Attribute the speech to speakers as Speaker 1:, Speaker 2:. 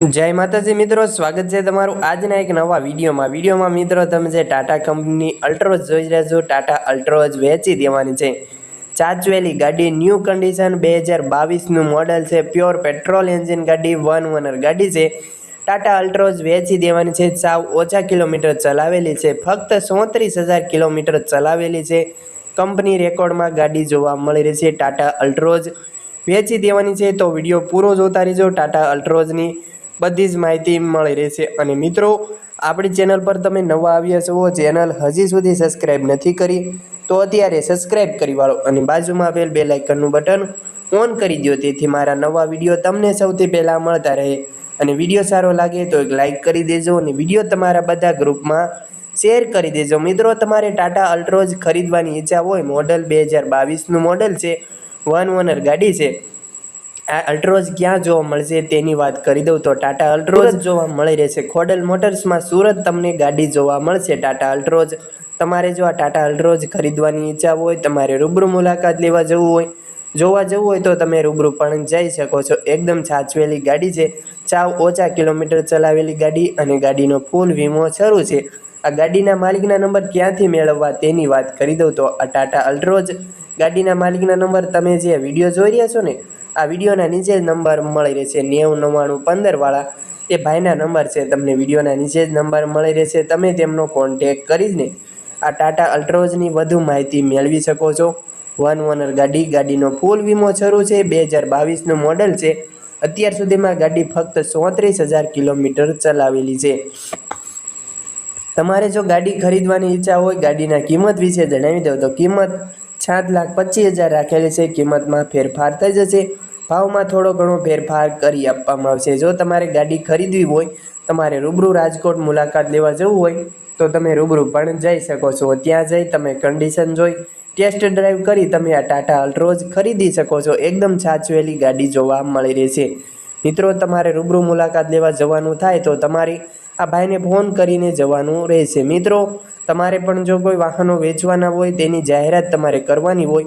Speaker 1: જય માતાજી મિત્રો, સ્વાગત છે તમારું આજના એક નવા વિડીયોમાં. વિડીયોમાં મિત્રો, તમે જે ટાટા કંપની અલ્ટ્રોઝ જોઈ રહ્યા છો, ટાટા અલ્ટ્રોઝ વેચી દેવાની છે. ચાચવેલી ગાડી, ન્યૂ કન્ડિશન બે હજાર બાવીસનું મોડલ છે. પ્યોર પેટ્રોલ એન્જિન ગાડી વન ઓનર ગાડી છે. ટાટા અલ્ટ્રોઝ વેચી દેવાની છે. સાવ ઓછા કિલોમીટર ચલાવેલી છે. ફક્ત સોત્રીસ હજાર કિલોમીટર ચલાવેલી છે. કંપની રેકોર્ડમાં ગાડી જોવા મળી રહી છે. ટાટા અલ્ટ્રોઝ વેચી દેવાની છે. તો વીડિયો પૂરો જોતા રહેજો. ટાટા અલ્ટ્રોઝની બધી જ માહિતી મળી રહેશે. અને મિત્રો, આપણી ચેનલ પર તમે નવા આવ્યા છો, ચેનલ હજી સુધી સબસ્ક્રાઈબ નથી કરી, તો અત્યારે સબસ્ક્રાઈબ કરી વાળો અને બાજુમાં આપેલ બે લાઇકનનું બટન ઓન કરી દો તેથી મારા નવા વીડિયો તમને સૌથી પહેલાં મળતા રહે. અને વીડિયો સારો લાગે તો એક લાઇક કરી દેજો અને વીડિયો તમારા બધા ગ્રુપમાં શેર કરી દેજો. મિત્રો, તમારે ટાટા અલ્ટ્રોઝ ખરીદવાની ઈચ્છા હોય, મોડલ બે હજાર બાવીસનું મોડલ છે, વન ઓનર ગાડી છે આ અલ્ટ્રોઝ ક્યાં જોવા મળશે તેની વાત કરી દઉં. તો ટાટા અલ્ટ્રોઝ જોવા મળી રહેશે. ખોડલ મોટર્સમાં સુરત તમને ગાડી જોવા મળશે. ટાટા અલ્ટ્રોઝ તમારે જો આ ટાટા અલ્ટ્રોઝ ખરીદવાની ઈચ્છા હોય તમારે રૂબરૂ મુલાકાત લેવા જવું હોય જોવા જવું હોય તો તમે રૂબરૂ પણ જઈ શકો છો. એકદમ સાચવેલી ગાડી છે. ચાવ ઓછા કિલોમીટર ચલાવેલી ગાડી અને ગાડીનો ફૂલ વીમો શરૂ છે. આ ગાડીના માલિકના નંબર ક્યાંથી મેળવવા તેની વાત કરી દઉં. તો આ ટાટા અલ્ટ્રોઝ ગાડીના માલિકના નંબર તમે જે વીડિયો જોઈ રહ્યા છો ને આ વિડીયોના નીચે જ નંબર મળી રહેશે, નેવું, નવ્વાણું પંદરવાળા એ ભાઈના નંબર છે, તમને વિડીયોના નીચે જ નંબર મળી રહેશે, તમે તેમનો કોન્ટેક કરીને આ ટાટા અલ્ટ્રોઝની વધુ માહિતી મેળવી શકો છો. વન ઓનર ગાડી, ગાડીનો ફૂલ વીમો શરૂ છે, બે હજાર બાવીસનું મોડલ છે. અત્યાર સુધીમાં ગાડી ફક્ત ચોત્રીસ હજાર કિલોમીટર ચલાવેલી છે. તમારે જો ગાડી ખરીદવાની ઈચ્છા હોય, ગાડીના કિંમત વિશે જણાવી દઉં તો કિંમત સાત લાખ પચીસ હજાર રાખેલી છે, કિંમતમાં ફેરફાર થઈ જશે. ભાવમાં થોડો ઘણો ફેરફાર કરી આપવામાં આવશે. જો તમારે ગાડી ખરીદવી હોય, તમારે રૂબરૂ રાજકોટ મુલાકાત લેવા જવું હોય, તો તમે રૂબરૂ પણ જઈ શકો છો. ત્યાં જઈ તમે કન્ડિશન જોઈ ટેસ્ટ ડ્રાઈવ કરી તમે આ ટાટા અલ્ટ્રોઝ ખરીદી શકો છો. એકદમ સાચવેલી ગાડી જોવા મળી રહેશે. મિત્રો, તમારે રૂબરૂ મુલાકાત લેવા જવાનું થાય તો તમારી આ ભાઈને ફોન કરીને જવાનું રહેશે. મિત્રો, તમારે પણ જો કોઈ વાહનો વેચવાના હોય, તેની જાહેરાત તમારે કરવાની હોય